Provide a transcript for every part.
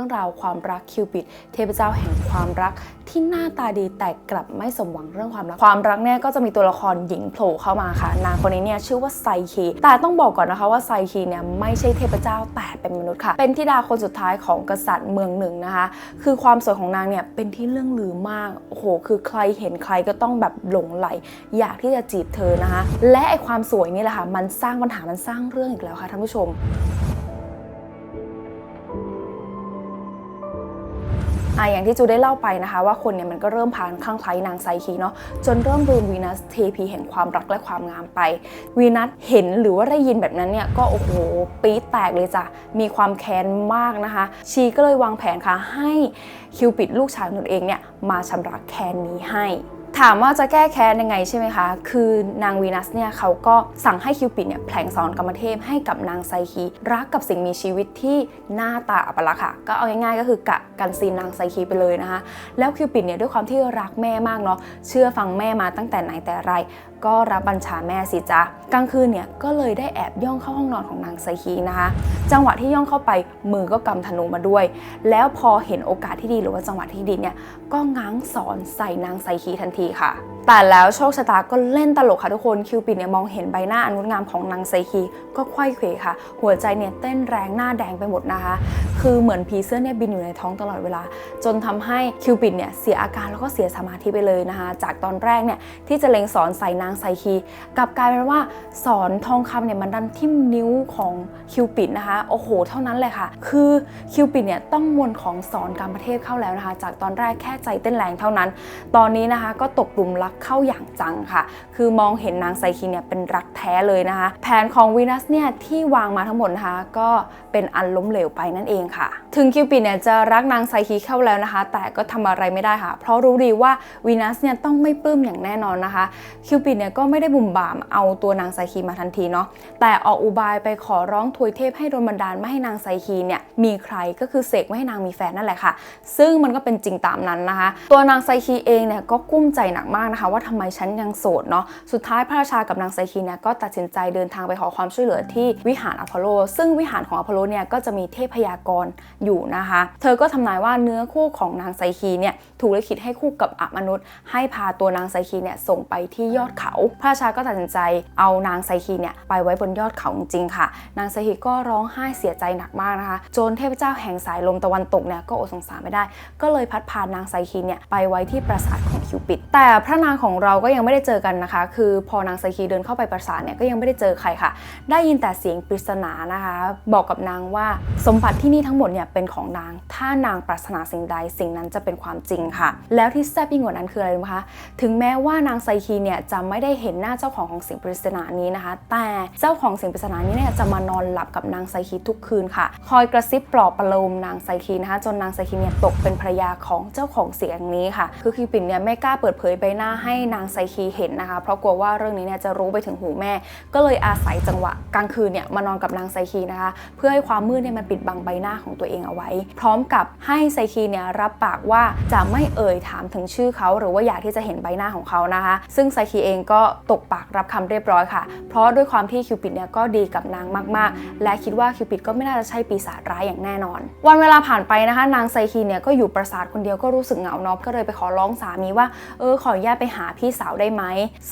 รื่องราวความรักคิวปิด เทพเจ้าแห่งความรักที่หน้าตาดีแต่กลับไม่สมหวังเรื่องความรัก ความรักเนี่ยก็จะมีตัวละครหญิงโผล่เข้ามาค่ะ นางคนนี้เนี่ยชื่อว่าไซคีแต่ต้องบอกก่อนนะคะว่าไซคีเนี่ยไม่ใช่เทพเจ้าแต่เป็นมนุษย์ค่ะ เป็นธิดาคนสุดท้ายของกษัตริย์เมืองหนึ่งนะคะ คือความสวยของนางเนี่ยเป็นที่เรื่องลือมาก โอ้โห คือใครเห็นใครก็ต้องแบบหลงไหล อยากที่จะจีบเธอนะคะ และไอความสวยนี่แหละค่ะ มันสร้างปัญหา มันสร้างเรื่องอีกแล้วค่ะท่านผู้ชม อะอย่างที่จูได้เล่าไปนะคะ ว่าคนเนี่ยมันก็เริ่มผ่านข้างไคล้นางไซคีเนาะจนเริ่มลืมวีนัสเทพีแห่งความรักและความงามไปวีนัสเห็นหรือว่าได้ยินแบบนั้นเนี่ยก็โอ้โหปี๊ดแตกเลยจ้ะมีความแค้นมากนะคะ ชีก็เลยวางแผนค่ะให้คิวปิดลูกชายของตนเองเนี่ยมาชำระแค้นนี้ให้ ถามว่าจะแก้แค้นยังไงใช่ไหมคะ คือนางวีนัสเนี่ยเขาก็สั่งให้คิวปิดเนี่ยแผลงสอนกรรมเทพให้กับนางไซคีรักกับสิ่งมีชีวิตที่หน้าตาอัปลักษณ์ค่ะ ก็เอาง่ายๆก็คือกะกันซีนนางไซคีไปเลยนะคะ แล้วคิวปิดเนี่ยด้วยความที่รักแม่มากเนาะ เชื่อฟังแม่มาตั้งแต่ไหนแต่ไร ก็รับบัญชาแม่สิจ๊ะกลางคืนเนี่ยก็เลยได้แอบย่องเข้าห้องนอนของนางไซคีนะคะ จังหวะที่ย่องเข้าไปมือก็กำธนูมาด้วย แล้วพอเห็นโอกาสที่ดีหรือว่าจังหวะที่ดีเนี่ยก็ง้างสอนใส่นางไซคีทันทีค่ะ แต่แล้วโชคชะตาก็เล่นตลกค่ะทุกคนคิวปิดเนี่ยมองเห็นใบหน้าอันงดงามของนางไซคีก็ไขว้เขวค่ะ หัวใจเนี่ยเต้นแรงหน้าแดงไปหมดนะคะ คือเหมือนผีเสื้อเนี่ยบินอยู่ในท้องตลอดเวลา จนทำให้คิวปิดเนี่ยเสียอาการแล้วก็เสียสมาธิไปเลยนะคะ จากตอนแรกเนี่ยที่จะเล็งสอนใส่นางไซคีกลับกลายเป็นว่าสอนทองคำเนี่ยมันดันทิ่มนิ้วของคิวปิดนะคะโอ้โห เท่านั้นเลยค่ะ คือคิวปิดเนี่ยต้องมนต์ของสอนการประเทศเข้าแล้วนะคะ จากตอนแรกแค่ใจเต้นแรงเท่านั้น ตอนนี้นะคะก็ตกหลุมรักเข้าอย่างจังค่ะ คือมองเห็นนางไซคีเนี่ยเป็นรักแท้เลยนะคะ แผนของวีนัสเนี่ยที่วางมาทั้งหมดนะคะก็เป็นอันล้มเหลวไปนั่นเองค่ะ ถึงคิวปิดเนี่ยจะรักนางไซคีเข้าแล้วนะคะ แต่ก็ทำอะไรไม่ได้ค่ะ เพราะรู้ดีว่าวีนัสเนี่ยต้องไม่ปลื้มอย่างแน่นอนนะคะคิวปิดเนี่ยก็ไม่ได้บุ่มบ่ามเอาตัวนางไซคีมาทันทีเนาะแต่ออกอุบายไปขอร้องทวยเทพให้โดนบันดาลไม่ให้นางไซคีเนี่ยมีใครก็คือเสกไม่ให้นางมีแฟนนั่นแหละค่ะ ซึ่งมันก็เป็นจริงตามนั้นนะคะ ตัวนางไซคีเองเนี่ยก็กุ้มใจหนักมากนะคะ ว่าทำไมฉันยังโสดเนาะสุดท้ายพระราชากับนางไซคีเนี่ยก็ตัดสินใจเดินทางไปขอความช่วยเหลือที่วิหารอพอลโล ซึ่งวิหารของอพอลโลเนี่ยก็จะมีเทพยากรอยู่นะคะ เธอก็ทำนายว่าเนื้อคู่ของนางไซคีเนี่ยถูกลิขิตให้คู่กับอมนุษย์ ให้พาตัวนางไซคีเนี่ยส่งไปที่ยอดเขาพระราชาก็ตัดสินใจเอานางไซคีเนี่ยไปไว้บนยอดเขาจริงๆค่ะ นางไซคีก็ร้องไห้เสียใจหนักมากนะคะ จนเทพเจ้าแห่งสายลมตะวันตกเนี่ยก็อดสงสารไม่ได้ ก็เลยพัดพานางไซคีเนี่ยไปไว้ที่ปราสาทของ คิวปิด แต่พระนางของเราก็ยังไม่ได้เจอกันนะคะ คือพอนางไซคีเดินเข้าไปปราสาทเนี่ยก็ยังไม่ได้เจอใครค่ะ ได้ยินแต่เสียงปริศนานะคะ บอกกับนางว่าสมบัติที่นี่ทั้งหมดเนี่ยเป็นของนาง ถ้านางปรารถนาสิ่งใดสิ่งนั้นจะเป็นความจริงค่ะ แล้วที่แซ่บยิ่งกว่านั้นคืออะไรรู้ไหมคะ ถึงแม้ว่านางไซคีเนี่ยจะไม่ได้เห็นหน้าเจ้าของของสิ่งปริศนานี้นะคะ แต่เจ้าของสิ่งปริศนานี้เนี่ยจะมานอนหลับกับนางไซคีทุกคืนค่ะ คอยกระซิบปลอบประโลมนางไซคีนะคะ จนนางไซคีเนี่ยตกเป็นภรรยาของเจ้าของเสียงนี้ค่ะ คือคิวปิดเนี่ยไม่กล้าเปิดเผยใบหน้าให้นางไซคีเห็นนะคะ เพราะกลัวว่าเรื่องนี้เนี่ยจะรู้ไปถึงหูแม่ ก็เลยอาศัยจังหวะกลางคืนเนี่ยมานอนกับนางไซคีนะคะ เพื่อให้ความมืดเนี่ยมันปิดบังใบหน้าของตัวเองเอาไว้ พร้อมกับให้ไซคีเนี่ยรับปากว่าจะไม่เอ่ยถามถึงชื่อเขา หรือว่าอยากที่จะเห็นใบหน้าของเขานะคะ ซึ่งไซคีเองก็ตกปากรับคำเรียบร้อยค่ะ เพราะด้วยความที่คิวปิดเนี่ยก็ดีกับนางมาก ๆ และคิดว่าคิวปิดก็ไม่น่าจะใช่ปีศาจร้ายอย่างแน่นอน วันเวลาผ่านไปนะคะ นางไซคีเนี่ยก็อยู่ปราสาทคนเดียวก็รู้สึกเหงาเนาะก็เลยไปขอร้องสามีว่าเออขออนุญาตไปหาพี่สาวได้ไหม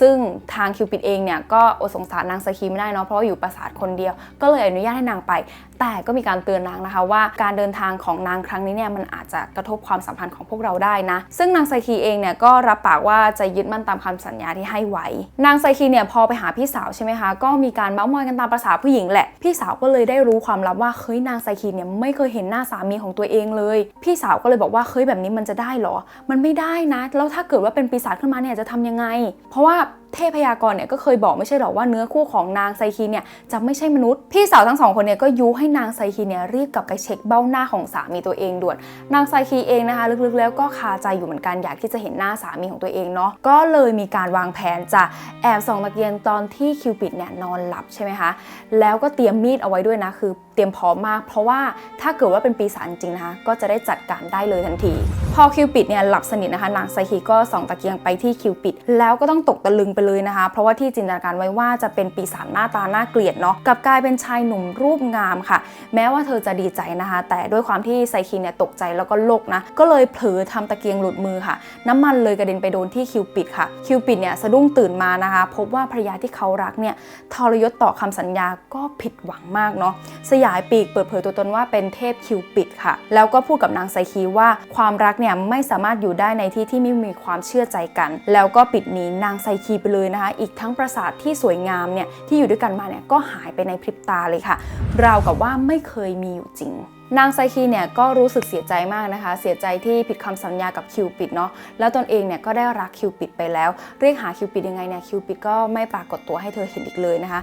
ซึ่งทางคิวปิดเองเนี่ยก็อดสงสารนางสกีไม่ได้เนาะเพราะว่าอยู่ปราสาทคนเดียว ก็เลยอนุญาตให้นางไปแต่ก็มีการเตือนนางนะคะว่าการเดินทางของนางครั้งนี้เนี่ยมันอาจจะกระทบความสัมพันธ์ของพวกเราได้นะ ซึ่งนางไซคีเองเนี่ยก็รับปากว่าจะยึดมั่นตามคำสัญญาที่ให้ไว้ นางไซคีเนี่ยพอไปหาพี่สาวใช่ไหมคะก็มีการเมาส์มอยกันตามประษาผู้หญิงแหละ พี่สาวก็เลยได้รู้ความลับว่าเฮ้ยนางไซคีเนี่ยไม่เคยเห็นหน้าสามีของตัวเองเลย พี่สาวก็เลยบอกว่าเฮ้ยแบบนี้มันจะได้เหรอ มันไม่ได้นะ แล้วถ้าเกิดว่าเป็นปีศาจขึ้นมาเนี่ยจะทำยังไง เพราะว่าเทพยากรเนี่ยก็เคยบอกไม่ใช่หรอว่าเนื้อคู่ของนางไซคีเนี่ยจะไม่ใช่มนุษย์ พี่สาวทั้งสองคนเนี่ยก็ยุให้นางไซคีเนี่ยรีบกลับไปเช็คเบ้าหน้าของสามีตัวเองด่วน นางไซคีเองนะคะ ลึกๆแล้วก็คาใจอยู่เหมือนกันอยากที่จะเห็นหน้าสามีของตัวเองเนาะก็เลยมีการวางแผนจะแอบส่องตะเกียงตอนที่คิวปิดเนี่ยนอนหลับใช่ไหมคะแล้วก็เตรียมมีดเอาไว้ด้วยนะคือเตรียมพร้อมมาก เพราะว่าถ้าเกิดว่าเป็นปีศาจจริงนะคะก็จะได้จัดการได้เลยทันที พอคิวปิดเนี่ยหลับสนิทนะคะนางไซคีก็ส่องตะเกียงไปที่คิวปิด แล้วก็ต้องตกตะลึงไปเลยนะคะ เพราะว่าที่จินตนาการไว้ว่าจะเป็นปีศาจหน้าตาน่าเกลียดเนาะกับกลายเป็นชายหนุ่มรูปงามค่ะ แม้ว่าเธอจะดีใจนะคะ แต่ด้วยความที่ไซคินเนี่ยตกใจแล้วก็โลกนะก็เลยเผลอทำตะเกียงหลุดมือค่ะ น้ำมันเลยกระเด็นไปโดนที่คิวปิดค่ะคิวปิดเนี่ยสะดุ้งตื่นมานะคะ พบว่าภรรยาที่เขารักเนี่ยทรยศต่อคำสัญญาก็ผิดหวังมากเนาะสยายปีกเปิดเผยตัวตนว่าเป็นเทพคิวปิดค่ะ แล้วก็พูดกับนางไซคีว่าความรักเนี่ยไม่สามารถอยู่ได้ในที่ที่ไม่มีความเชื่อใจกัน แล้วก็ปิดหนีนางไซคีไปเลยนะคะ อีกทั้งปราสาทที่สวยงามเนี่ยที่อยู่ด้วยกันมาเนี่ยก็หายไปในพริบตาเลยค่ะ ราวกับว่าไม่เคยมีอยู่จริงนางไซคีเนี่ยก็รู้สึกเสียใจมากนะคะ เสียใจที่ผิดคำสัญญากับคิวปิดเนาะ แล้วตนเองเนี่ยก็ได้รักคิวปิดไปแล้ว เรียกหาคิวปิดยังไงเนี่ยคิวปิดก็ไม่ปรากฏตัวให้เธอเห็นอีกเลยนะคะ